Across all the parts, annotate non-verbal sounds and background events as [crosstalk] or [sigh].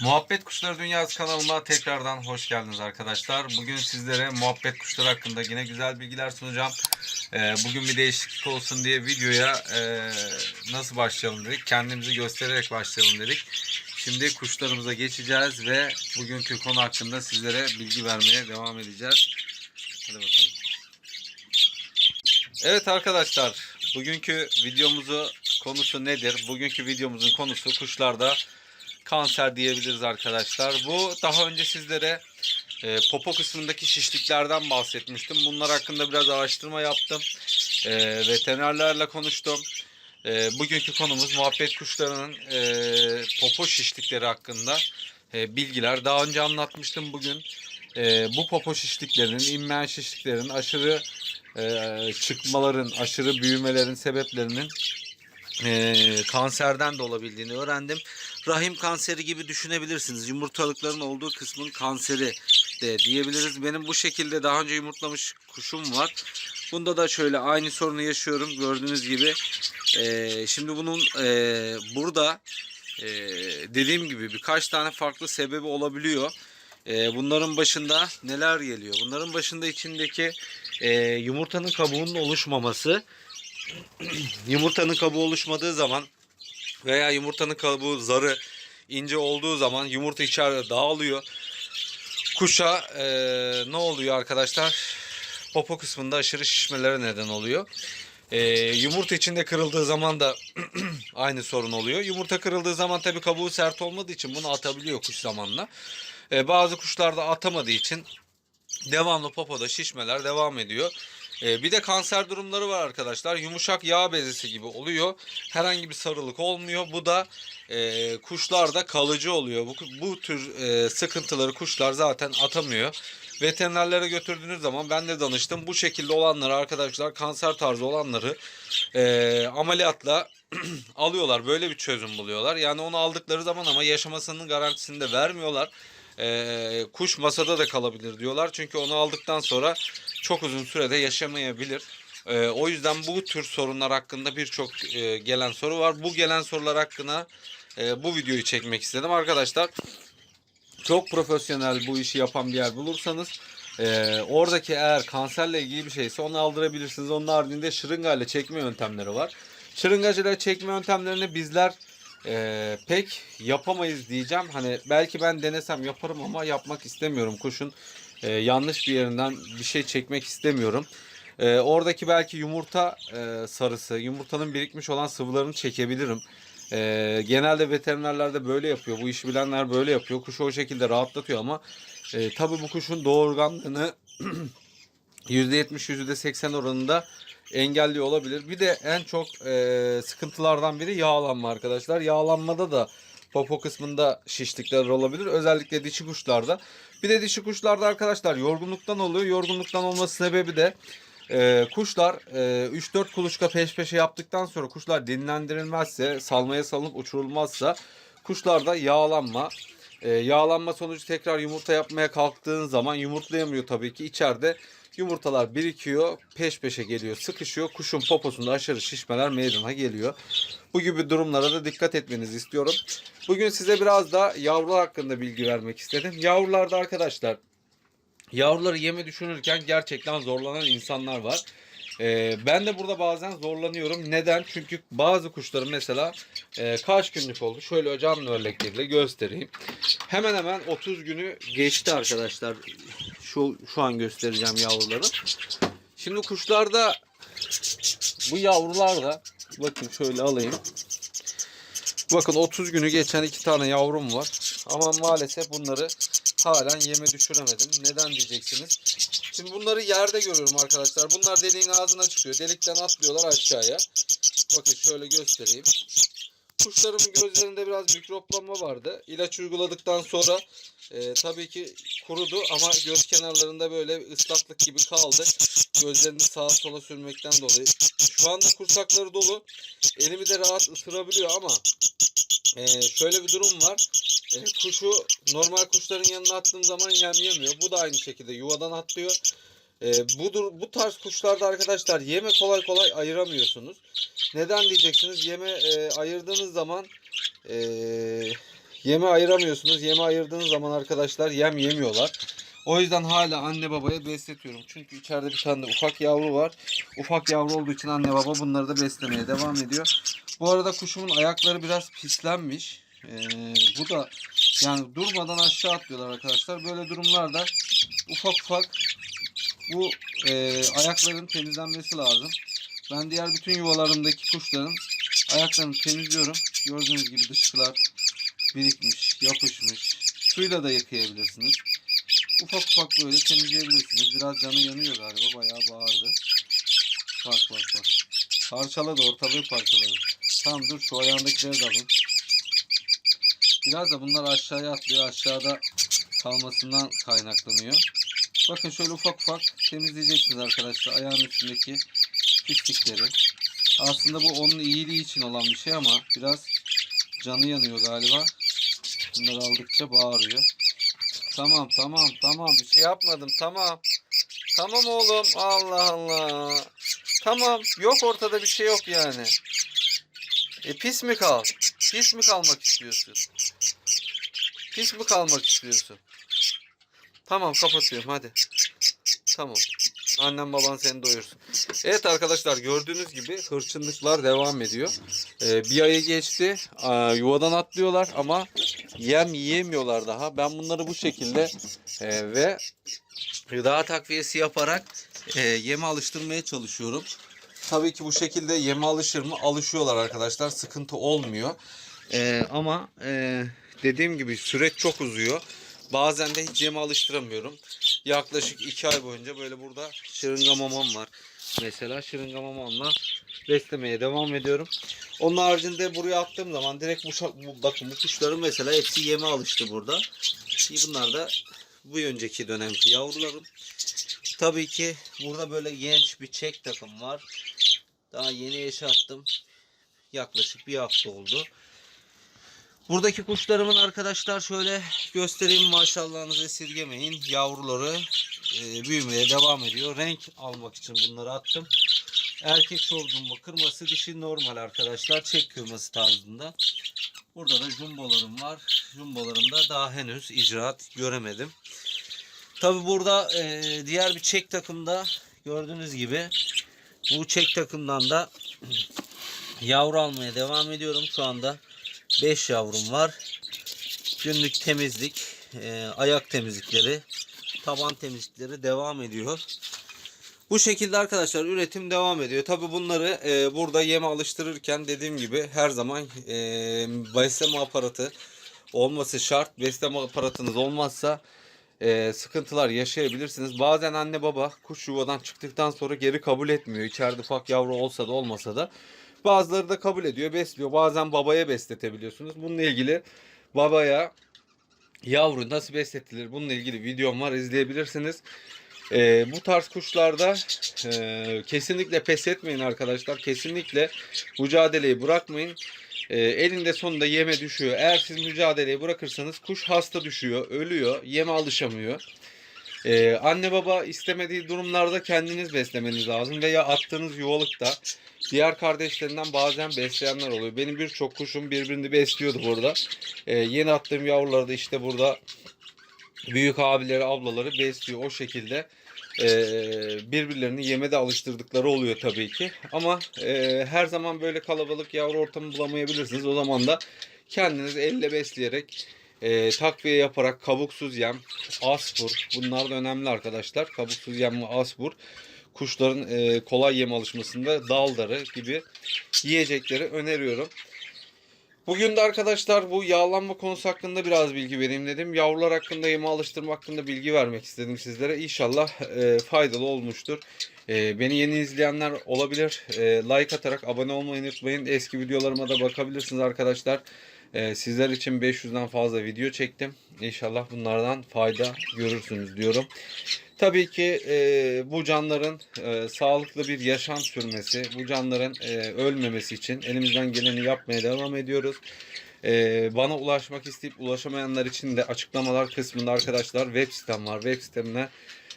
Muhabbet Kuşları Dünyası kanalıma tekrardan hoş geldiniz arkadaşlar. Bugün sizlere muhabbet kuşları hakkında yine güzel bilgiler sunacağım. Ee, bugün bir değişiklik olsun diye videoya e, nasıl başlayalım dedik. Kendimizi göstererek başlayalım dedik. Şimdi kuşlarımıza geçeceğiz ve bugünkü konu hakkında sizlere bilgi vermeye devam edeceğiz. Hadi bakalım. Evet arkadaşlar, bugünkü videomuzu konusu nedir? Bugünkü videomuzun konusu kuşlarda kanser diyebiliriz arkadaşlar. Bu daha önce sizlere e, popo kısmındaki şişliklerden bahsetmiştim. Bunlar hakkında biraz araştırma yaptım. E, veterinerlerle konuştum. E, bugünkü konumuz muhabbet kuşlarının e, popo şişlikleri hakkında e, bilgiler. Daha önce anlatmıştım bugün. E, bu popo şişliklerinin, inmeyen şişliklerin aşırı e, çıkmaların, aşırı büyümelerin sebeplerinin e, kanserden de olabildiğini öğrendim. Rahim kanseri gibi düşünebilirsiniz. Yumurtalıkların olduğu kısmın kanseri de diyebiliriz. Benim bu şekilde daha önce yumurtlamış kuşum var. Bunda da şöyle aynı sorunu yaşıyorum. Gördüğünüz gibi. E, şimdi bunun e, burada e, dediğim gibi birkaç tane farklı sebebi olabiliyor. E, bunların başında neler geliyor? Bunların başında içindeki e, yumurtanın kabuğunun oluşmaması. [clears throat] yumurtanın kabuğu oluşmadığı zaman veya yumurtanın kabuğu zarı ince olduğu zaman yumurta içeride dağılıyor. Kuşa e, ne oluyor arkadaşlar? Popo kısmında aşırı şişmelere neden oluyor. E, yumurta içinde kırıldığı zaman da [clears throat] aynı sorun oluyor. Yumurta kırıldığı zaman tabii kabuğu sert olmadığı için bunu atabiliyor kuş zamanla. E, bazı kuşlarda atamadığı için devamlı popoda şişmeler devam ediyor. Ee, bir de kanser durumları var arkadaşlar. Yumuşak yağ bezesi gibi oluyor. Herhangi bir sarılık olmuyor. Bu da e, kuşlarda kalıcı oluyor. Bu, bu tür e, sıkıntıları kuşlar zaten atamıyor. Veterinerlere götürdüğünüz zaman ben de danıştım. Bu şekilde olanları arkadaşlar kanser tarzı olanları e, ameliyatla [clears throat] alıyorlar. Böyle bir çözüm buluyorlar. Yani onu aldıkları zaman ama yaşamasının garantisini de vermiyorlar. E, kuş masada da kalabilir diyorlar. Çünkü onu aldıktan sonra çok uzun sürede yaşamayabilir. E, o yüzden bu tür sorunlar hakkında birçok e, gelen soru var. Bu gelen sorular hakkında e, bu videoyu çekmek istedim arkadaşlar. Çok profesyonel bu işi yapan bir yer bulursanız e, oradaki eğer kanserle ilgili bir şeyse onu aldırabilirsiniz. Onun haricinde şırıngayla çekme yöntemleri var. Şırıngacıyla çekme yöntemlerini bizler e, pek yapamayız diyeceğim. Hani belki ben denesem yaparım ama yapmak istemiyorum. Kuşun e, yanlış bir yerinden bir şey çekmek istemiyorum. E, oradaki belki yumurta e, sarısı, yumurtanın birikmiş olan sıvılarını çekebilirim. E, genelde veterinerler de böyle yapıyor. Bu işi bilenler böyle yapıyor. Kuşu o şekilde rahatlatıyor ama e, tabii bu kuşun doğurganlığını [clears throat] %70 %80 oranında engelliyor olabilir. Bir de en çok e, sıkıntılardan biri yağlanma arkadaşlar. Yağlanmada da popo kısmında şişlikler olabilir. Özellikle dişi kuşlarda. Bir de dişi kuşlarda arkadaşlar yorgunluktan oluyor. Yorgunluktan olması sebebi de e, kuşlar e, 3-4 kuluçka peş peşe yaptıktan sonra kuşlar dinlendirilmezse, salmaya salınıp uçurulmazsa kuşlarda yağlanma e, yağlanma sonucu tekrar yumurta yapmaya kalktığın zaman yumurtlayamıyor tabii ki. içeride yumurtalar birikiyor, peş peşe geliyor, sıkışıyor. Kuşun poposunda aşırı şişmeler meydana geliyor. Bu gibi durumlara da dikkat etmenizi istiyorum. Bugün size biraz da yavru hakkında bilgi vermek istedim. Yavrularda arkadaşlar yavruları yeme düşünürken gerçekten zorlanan insanlar var. Ee, ben de burada bazen zorlanıyorum. Neden? Çünkü bazı kuşların mesela e, kaç günlük oldu? Şöyle canlı örnekleriyle göstereyim. Hemen hemen 30 günü geçti arkadaşlar. Şu şu an göstereceğim yavruları. Şimdi kuşlarda bu yavrularda bakın şöyle alayım. Bakın 30 günü geçen iki tane yavrum var. Ama maalesef bunları halen yeme düşüremedim. Neden diyeceksiniz. Şimdi bunları yerde görüyorum arkadaşlar. Bunlar deliğin ağzına çıkıyor. Delikten atlıyorlar aşağıya. Bakın şöyle göstereyim. Kuşlarımın gözlerinde biraz mikroplanma vardı. İlaç uyguladıktan sonra e, tabii ki kurudu ama göz kenarlarında böyle ıslaklık gibi kaldı. Gözlerini sağa sola sürmekten dolayı. Şu anda kursakları dolu. Elimi de rahat ısırabiliyor ama e, şöyle bir durum var. E, kuşu normal kuşların yanına attığım zaman yem yemiyor. Bu da aynı şekilde yuvadan atlıyor. E, bu, dur- bu tarz kuşlarda arkadaşlar yeme kolay kolay ayıramıyorsunuz. Neden diyeceksiniz? Yeme e, ayırdığınız zaman e, yeme ayıramıyorsunuz. Yeme ayırdığınız zaman arkadaşlar yem yemiyorlar. O yüzden hala anne babaya besletiyorum. Çünkü içeride bir tane de ufak yavru var. Ufak yavru olduğu için anne baba bunları da beslemeye devam ediyor. Bu arada kuşumun ayakları biraz pislenmiş. Ee, bu da yani durmadan aşağı atlıyorlar arkadaşlar. Böyle durumlarda ufak ufak bu e, ayakların temizlenmesi lazım. Ben diğer bütün yuvalarımdaki kuşların ayaklarını temizliyorum. Gördüğünüz gibi dışkılar birikmiş, yapışmış. Suyla da yıkayabilirsiniz. Ufak ufak böyle temizleyebilirsiniz. Biraz canı yanıyor galiba. Bayağı bağırdı. Bak bak bak. Parçaladı ortalığı parçaladı. Tamam dur şu ayağındakileri de alayım. Biraz da bunlar aşağıya atlıyor. Aşağıda kalmasından kaynaklanıyor. Bakın şöyle ufak ufak temizleyeceksiniz arkadaşlar ayağın üstündeki pislikleri. Aslında bu onun iyiliği için olan bir şey ama biraz canı yanıyor galiba. Bunları aldıkça bağırıyor. Tamam tamam tamam bir şey yapmadım tamam. Tamam oğlum Allah Allah. Tamam yok ortada bir şey yok yani. E pis mi kal? Pis mi kalmak istiyorsun? Pis mi kalmak istiyorsun? Tamam kapatıyorum hadi. Tamam. Annem baban seni doyursun. Evet arkadaşlar gördüğünüz gibi hırçınlıklar devam ediyor. Ee, bir ayı geçti. Aa, yuvadan atlıyorlar ama yem yiyemiyorlar daha. Ben bunları bu şekilde e, ve gıda takviyesi yaparak e, yeme alıştırmaya çalışıyorum. Tabii ki bu şekilde yeme alışır mı? Alışıyorlar arkadaşlar. Sıkıntı olmuyor. E, ama e, dediğim gibi süreç çok uzuyor. Bazen de hiç yeme alıştıramıyorum. Yaklaşık iki ay boyunca böyle burada şırınga mamam var. Mesela şırınga mamamla beslemeye devam ediyorum. Onun haricinde buraya attığım zaman direkt bu, bu bakın bu kuşların mesela hepsi yeme alıştı burada. Bunlar da bu önceki dönemki yavrularım. Tabii ki burada böyle genç bir çek takım var. Daha yeni yaşattım. Yaklaşık bir hafta oldu. Buradaki kuşlarımın arkadaşlar şöyle göstereyim maşallahınızı esirgemeyin. Yavruları e, büyümeye devam ediyor. Renk almak için bunları attım. Erkek sorduğumda kırması dişi normal arkadaşlar. Çek kırması tarzında. Burada da jumbolarım var. Jumbolarımda daha henüz icraat göremedim. Tabi burada e, diğer bir çek takımda gördüğünüz gibi bu çek takımdan da yavru almaya devam ediyorum. Şu anda 5 yavrum var. Günlük temizlik, e, ayak temizlikleri, taban temizlikleri devam ediyor. Bu şekilde arkadaşlar üretim devam ediyor. Tabi bunları e, burada yeme alıştırırken dediğim gibi her zaman e, besleme aparatı olması şart. Besleme aparatınız olmazsa e, sıkıntılar yaşayabilirsiniz. Bazen anne baba kuş yuvadan çıktıktan sonra geri kabul etmiyor. İçeride ufak yavru olsa da olmasa da. Bazıları da kabul ediyor, besliyor. Bazen babaya besletebiliyorsunuz. Bununla ilgili babaya yavru nasıl besletilir? Bununla ilgili videom var izleyebilirsiniz. Ee, bu tarz kuşlarda e, kesinlikle pes etmeyin arkadaşlar. Kesinlikle mücadeleyi bırakmayın. Ee, elinde sonunda yeme düşüyor. Eğer siz mücadeleyi bırakırsanız kuş hasta düşüyor, ölüyor, yeme alışamıyor. Ee, anne baba istemediği durumlarda kendiniz beslemeniz lazım veya attığınız yuvalıkta diğer kardeşlerinden bazen besleyenler oluyor. Benim birçok kuşum birbirini besliyordu burada. Ee, yeni attığım yavruları da işte burada büyük abileri, ablaları besliyor o şekilde. Ee, birbirlerini yemede alıştırdıkları oluyor tabii ki. Ama e, her zaman böyle kalabalık yavru ortamı bulamayabilirsiniz. O zaman da kendiniz elle besleyerek e, takviye yaparak kabuksuz yem, asbur bunlar da önemli arkadaşlar. Kabuksuz yem ve asbur kuşların e, kolay yem alışmasında daldarı gibi yiyecekleri öneriyorum. Bugün de arkadaşlar bu yağlanma konusu hakkında biraz bilgi vereyim dedim. Yavrular hakkında yeme alıştırma hakkında bilgi vermek istedim sizlere. İnşallah e, faydalı olmuştur. E, beni yeni izleyenler olabilir. E, like atarak abone olmayı unutmayın. Eski videolarıma da bakabilirsiniz arkadaşlar. E, sizler için 500'den fazla video çektim. İnşallah bunlardan fayda görürsünüz diyorum. Tabii ki e, bu canların e, sağlıklı bir yaşam sürmesi, bu canların e, ölmemesi için elimizden geleni yapmaya devam ediyoruz. E, bana ulaşmak isteyip ulaşamayanlar için de açıklamalar kısmında arkadaşlar web sitem var. Web sitemine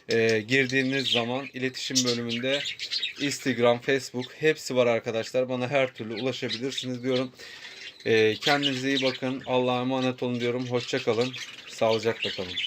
e, girdiğiniz zaman iletişim bölümünde Instagram, Facebook hepsi var arkadaşlar. Bana her türlü ulaşabilirsiniz diyorum. Ee, kendinize iyi bakın. Allah'a emanet olun diyorum. Hoşça kalın. Sağlıcakla kalın.